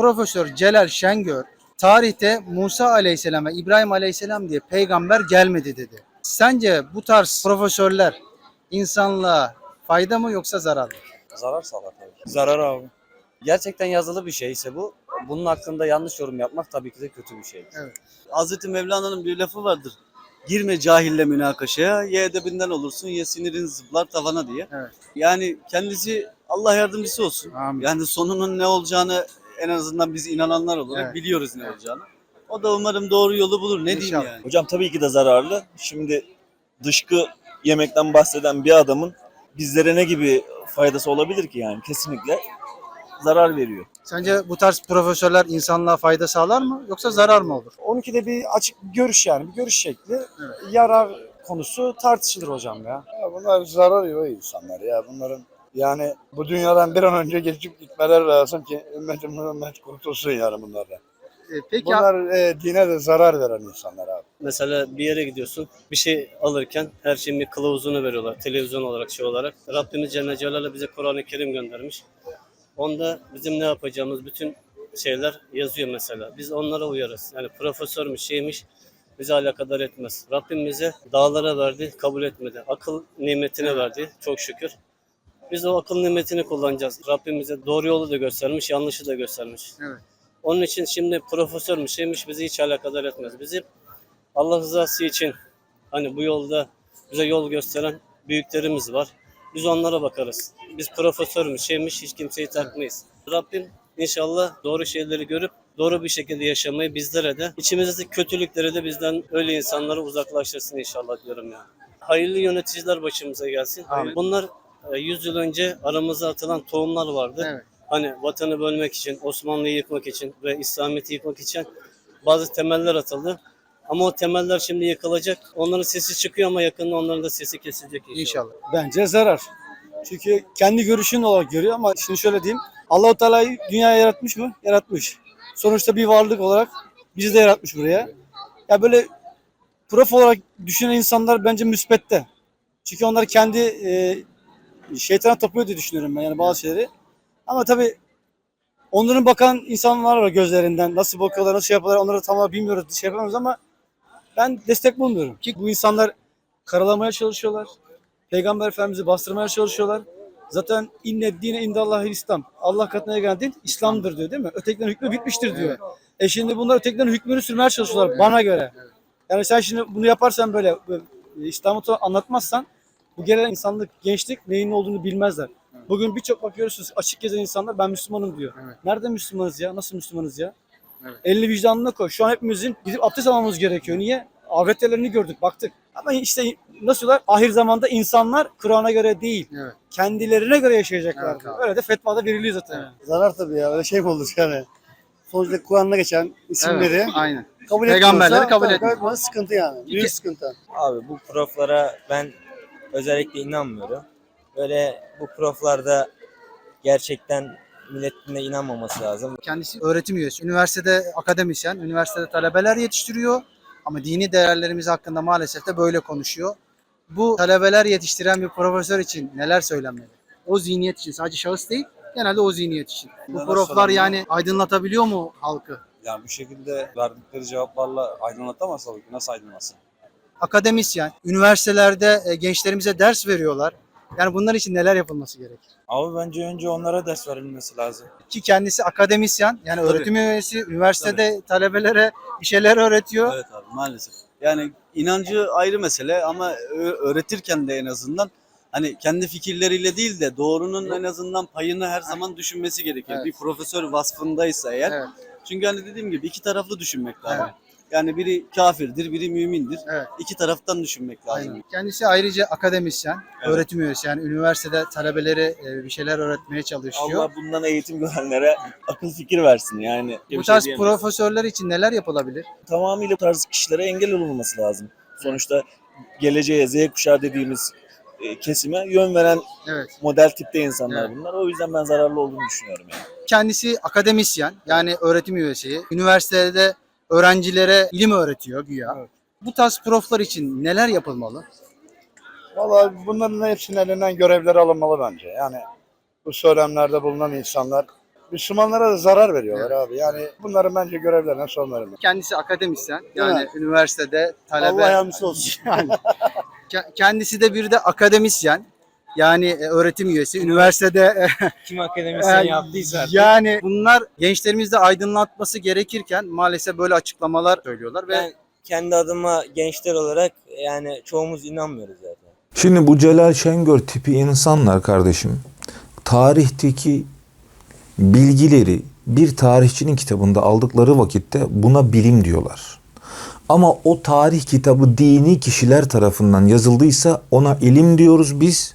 Profesör Celal Şengör tarihte Musa Aleyhisselam ve İbrahim Aleyhisselam diye peygamber gelmedi dedi. Sence bu tarz profesörler insanlığa fayda mı yoksa zarar mı? Zarar sağlar tabii. Zarar abi. Gerçekten yazılı bir şeyse bu. Bunun hakkında yanlış yorum yapmak tabii ki de kötü bir şey. Hazreti Mevlana'nın bir lafı vardır. Girme cahille münakaşaya, ye edebinden olursun, ye sinirin zıplar tavana diye. Evet. Yani kendisi Allah yardımcısı olsun. Amin. Yani sonunun ne olacağını en azından biz inananlar olarak Evet. biliyoruz ne olacağını. O da umarım doğru yolu bulur. Ne İnşallah. diyeyim yani. Hocam tabii ki de zararlı. Şimdi dışkı yemekten bahseden bir adamın bizlere ne gibi faydası olabilir ki yani? Kesinlikle zarar veriyor. Sence bu tarz profesörler insanlığa fayda sağlar mı yoksa zarar mı olur? 12'de bir açık bir görüş yani bir görüş şekli. Yarar konusu tartışılır hocam ya. Ya bunlar zarar yiyor insanlar ya. Bunların yani bu dünyadan bir an önce geçip gitmeleri lazım ki ümmeti Muhammed kurtulsun yani bunlardan. E, peki Bunlar e, dine de zarar veren insanlar abi. Mesela bir yere gidiyorsun, bir şey alırken her şeyin bir kılavuzunu veriyorlar, televizyon olarak, şey olarak. Rabbimiz Celle Celaluhu bize Kur'an-ı Kerim göndermiş. Onda bizim ne yapacağımız bütün şeyler yazıyor mesela. Biz onlara uyarız. Yani profesörmüş, şeymiş bizi alakadar etmez. Rabbim bize dağlara verdi, kabul etmedi. Akıl nimetine verdi, çok şükür. Biz o akıl nimetini kullanacağız. Rabbim bize doğru yolu da göstermiş, yanlışı da göstermiş. Evet. Onun için şimdi profesörmüş, şeymiş bizi hiç alakadar etmez. Bizim Allah rızası için hani bu yolda bize yol gösteren büyüklerimiz var. Biz onlara bakarız. Biz profesörmüş, şeymiş hiç kimseyi takmayız. Rabbim inşallah doğru şeyleri görüp doğru bir şekilde yaşamayı bizlere de içimizdeki kötülükleri de bizden öyle insanları uzaklaştırsın inşallah diyorum ya. Hayırlı yöneticiler başımıza gelsin. Amin. Bunlar 100 yıl önce aramıza atılan tohumlar vardı. Evet. Hani vatanı bölmek için, Osmanlı'yı yıkmak için ve İslamiyet'i yıkmak için bazı temeller atıldı. Ama o temeller şimdi yıkılacak. Onların sesi çıkıyor ama yakında onların da sesi kesilecek inşallah. İnşallah. Bence zarar. Çünkü kendi görüşün olarak görüyor ama şimdi şöyle diyeyim. Allahu Teala'yı dünyaya yaratmış mı? Yaratmış. Sonuçta bir varlık olarak bizi de yaratmış buraya. Ya böyle prof olarak düşünen insanlar bence müspette. Çünkü onlar kendi e, şeytana tapıyor diye düşünüyorum ben yani bazı şeyleri. Ama tabii onların bakan insanlar var gözlerinden. Nasıl bakıyorlar, nasıl yapıyorlar onları tam olarak bilmiyoruz, şey yapamıyoruz ama ben destek bulmuyorum. Ki bu insanlar karalamaya çalışıyorlar. Peygamber Efendimiz'i bastırmaya çalışıyorlar. Zaten inne dine indallahil İslam. Allah katına gelen din İslam'dır diyor değil mi? Ötekilerin hükmü bitmiştir diyor. E şimdi bunlar ötekilerin hükmünü sürmeye çalışıyorlar bana göre. Yani sen şimdi bunu yaparsan böyle, böyle İslam'ı anlatmazsan bu gelen insanlık, gençlik neyin olduğunu bilmezler. Bugün birçok bakıyorsunuz açık gezen insanlar ben Müslümanım diyor. Evet. Nerede Müslümanız ya? Nasıl Müslümanız ya? Evet. Elini vicdanına koy. Şu an hepimizin gidip abdest almamız gerekiyor. Niye? Avretlerini gördük, baktık. Ama işte nasıl diyorlar? Ahir zamanda insanlar Kur'an'a göre değil, Evet. kendilerine göre yaşayacaklar. Evet, abi. Öyle de fetvada veriliyor zaten. Zarar tabii ya. Öyle şey mi olur yani? Sonuçta Kur'an'da geçen isimleri Evet, aynen. kabul Peygamberleri etmiyorsa kabul tabii etmiyor. sıkıntı yani. Büyük İki- sıkıntı. Abi bu proflara ben özellikle inanmıyorum. Böyle bu proflarda gerçekten milletine inanmaması lazım. Kendisi öğretim üyesi. Üniversitede akademisyen, üniversitede talebeler yetiştiriyor. Ama dini değerlerimiz hakkında maalesef de böyle konuşuyor. Bu talebeler yetiştiren bir profesör için neler söylenmeli? O zihniyet için, sadece şahıs değil, genelde o zihniyet için. Bu Neler proflar yani aydınlatabiliyor mu halkı? Yani bu şekilde verdikleri cevaplarla aydınlatamaz ki. Nasıl aydınlatsın? Akademisyen, üniversitelerde e, gençlerimize ders veriyorlar. Yani bunlar için neler yapılması gerekir? Abi bence önce onlara ders verilmesi lazım. Ki kendisi akademisyen, yani Tabii. öğretim üyesi, üniversitede talebelere bir şeyler öğretiyor. Evet abi maalesef. Yani inancı ayrı mesele ama ö- öğretirken de en azından hani kendi fikirleriyle değil de doğrunun en azından payını her zaman düşünmesi gerekir. Evet. Bir profesör vasfındaysa eğer. Evet. Çünkü hani dediğim gibi iki taraflı düşünmek lazım. Evet. Yani biri kafirdir, biri mümindir. Evet. İki taraftan düşünmek lazım. Aynen. Kendisi ayrıca akademisyen, Evet. öğretim üyesi yani üniversitede talebelere bir şeyler öğretmeye çalışıyor. Allah bundan eğitim görenlere akıl fikir versin yani. Bu şey tarz diyemeyiz. profesörler için neler yapılabilir? Tamamıyla bu tarz kişilere engel olunması lazım. Sonuçta geleceğe Z kuşağı dediğimiz e, kesime yön veren Evet. model tipte insanlar Evet. bunlar. O yüzden ben zararlı olduğunu düşünüyorum yani. Kendisi akademisyen yani öğretim üyesi. Üniversitede öğrencilere ilim öğretiyor güya. Bu tarz proflar için neler yapılmalı? Vallahi bunların hepsinin elinden görevleri alınmalı bence. Yani bu söylemlerde bulunan insanlar Müslümanlara da zarar veriyorlar abi. Yani bunların bence görevlerine son verilmeli. Kendisi akademisyen. Yani üniversitede talebe. Allah yardımcısı olsun. Yani. Ke- Kendisi de bir de akademisyen. Yani e, öğretim üyesi. Üniversitede Kim akademisyen e, yaptıysa artık. yani bunlar gençlerimizde aydınlatması gerekirken maalesef böyle açıklamalar söylüyorlar ve Ben kendi adıma gençler olarak yani çoğumuz inanmıyoruz zaten. Şimdi bu Celal Şengör tipi insanlar kardeşim tarihteki bilgileri bir tarihçinin kitabında aldıkları vakitte buna bilim diyorlar. Ama o tarih kitabı dini kişiler tarafından yazıldıysa ona ilim diyoruz biz.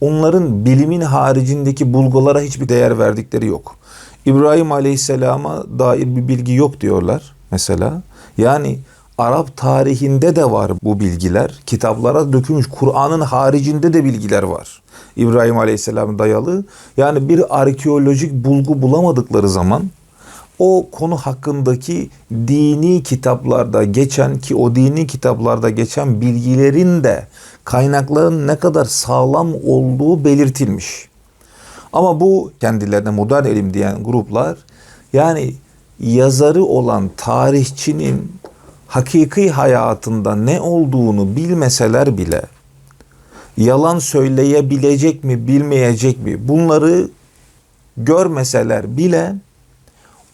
Onların bilimin haricindeki bulgulara hiçbir değer verdikleri yok. İbrahim Aleyhisselam'a dair bir bilgi yok diyorlar mesela. Yani Arap tarihinde de var bu bilgiler. Kitaplara dökülmüş. Kur'an'ın haricinde de bilgiler var. İbrahim Aleyhisselam dayalı. Yani bir arkeolojik bulgu bulamadıkları zaman o konu hakkındaki dini kitaplarda geçen ki o dini kitaplarda geçen bilgilerin de kaynakların ne kadar sağlam olduğu belirtilmiş. Ama bu kendilerine modern ilim diyen gruplar yani yazarı olan tarihçinin hakiki hayatında ne olduğunu bilmeseler bile yalan söyleyebilecek mi bilmeyecek mi bunları görmeseler bile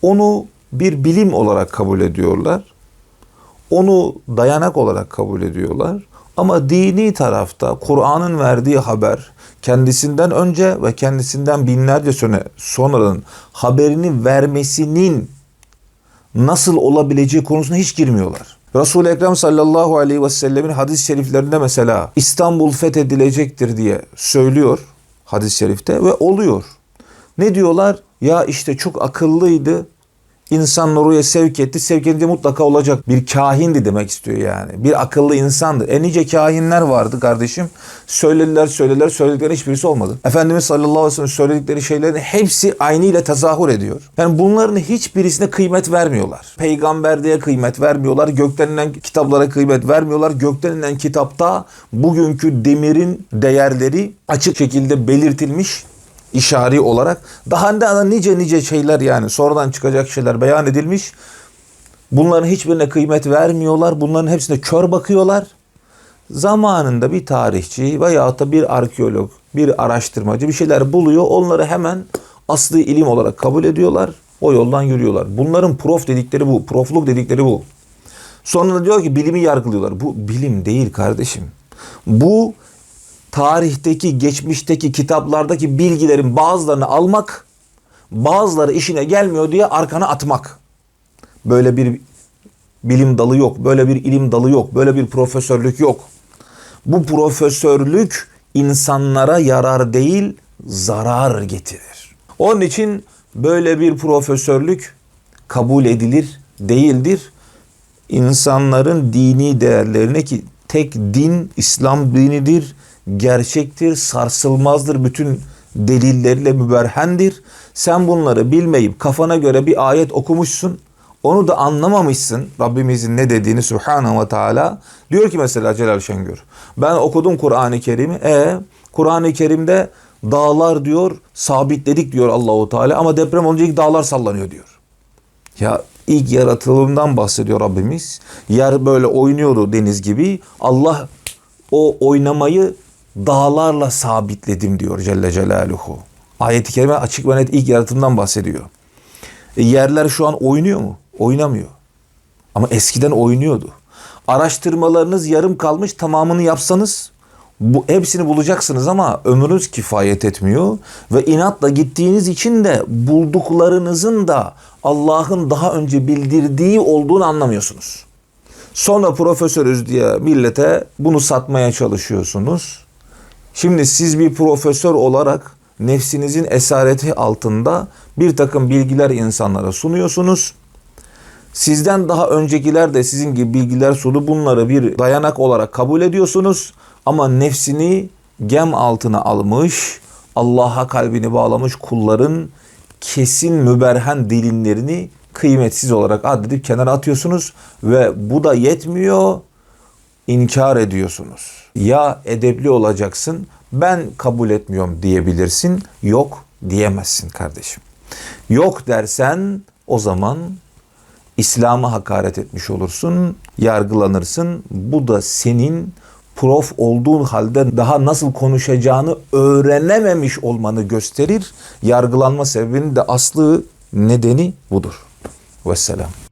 onu bir bilim olarak kabul ediyorlar. Onu dayanak olarak kabul ediyorlar. Ama dini tarafta Kur'an'ın verdiği haber kendisinden önce ve kendisinden binlerce sene sonradan haberini vermesinin nasıl olabileceği konusuna hiç girmiyorlar. Resul-i Ekrem sallallahu aleyhi ve sellemin hadis-i şeriflerinde mesela İstanbul fethedilecektir diye söylüyor hadis-i şerifte ve oluyor. Ne diyorlar? Ya işte çok akıllıydı. İnsan oraya sevk etti. Sevk edince mutlaka olacak. Bir kahindi demek istiyor yani. Bir akıllı insandı. E nice kahinler vardı kardeşim. Söylediler söylediler söyledikleri hiçbirisi olmadı. Efendimiz sallallahu aleyhi ve sellem söyledikleri şeylerin hepsi aynı ile tezahür ediyor. Yani bunların hiçbirisine kıymet vermiyorlar. Peygamber diye kıymet vermiyorlar. Gökten inen kitaplara kıymet vermiyorlar. Gökten inen kitapta bugünkü demirin değerleri açık şekilde belirtilmiş işari olarak daha da nice nice şeyler yani sonradan çıkacak şeyler beyan edilmiş. Bunların hiçbirine kıymet vermiyorlar. Bunların hepsine kör bakıyorlar. Zamanında bir tarihçi veya da bir arkeolog, bir araştırmacı bir şeyler buluyor. Onları hemen aslı ilim olarak kabul ediyorlar. O yoldan yürüyorlar. Bunların prof dedikleri bu. Profluk dedikleri bu. Sonra diyor ki bilimi yargılıyorlar. Bu bilim değil kardeşim. Bu tarihteki, geçmişteki, kitaplardaki bilgilerin bazılarını almak, bazıları işine gelmiyor diye arkana atmak. Böyle bir bilim dalı yok, böyle bir ilim dalı yok, böyle bir profesörlük yok. Bu profesörlük insanlara yarar değil, zarar getirir. Onun için böyle bir profesörlük kabul edilir değildir. İnsanların dini değerlerine ki tek din İslam dinidir, gerçektir, sarsılmazdır, bütün delilleriyle müberhendir. Sen bunları bilmeyip kafana göre bir ayet okumuşsun, onu da anlamamışsın Rabbimizin ne dediğini Subhanahu ve Teala. Diyor ki mesela Celal Şengör, ben okudum Kur'an-ı Kerim'i, e Kur'an-ı Kerim'de dağlar diyor, sabitledik diyor Allahu Teala ama deprem olunca ilk dağlar sallanıyor diyor. Ya ilk yaratılımdan bahsediyor Rabbimiz. Yer böyle oynuyordu deniz gibi. Allah o oynamayı dağlarla sabitledim diyor Celle Celaluhu. Ayet-i Kerime açık ve net ilk yaratımdan bahsediyor. E, yerler şu an oynuyor mu? Oynamıyor. Ama eskiden oynuyordu. Araştırmalarınız yarım kalmış tamamını yapsanız bu hepsini bulacaksınız ama ömrünüz kifayet etmiyor ve inatla gittiğiniz için de bulduklarınızın da Allah'ın daha önce bildirdiği olduğunu anlamıyorsunuz. Sonra profesörüz diye millete bunu satmaya çalışıyorsunuz. Şimdi siz bir profesör olarak nefsinizin esareti altında bir takım bilgiler insanlara sunuyorsunuz. Sizden daha öncekiler de sizin gibi bilgiler sundu. Bunları bir dayanak olarak kabul ediyorsunuz. Ama nefsini gem altına almış, Allah'a kalbini bağlamış kulların kesin müberhen dilinlerini kıymetsiz olarak addedip kenara atıyorsunuz. Ve bu da yetmiyor, inkar ediyorsunuz. Ya edepli olacaksın, ben kabul etmiyorum diyebilirsin. Yok diyemezsin kardeşim. Yok dersen o zaman İslam'a hakaret etmiş olursun, yargılanırsın. Bu da senin prof olduğun halde daha nasıl konuşacağını öğrenememiş olmanı gösterir. Yargılanma sebebinin de aslı nedeni budur. Vesselam.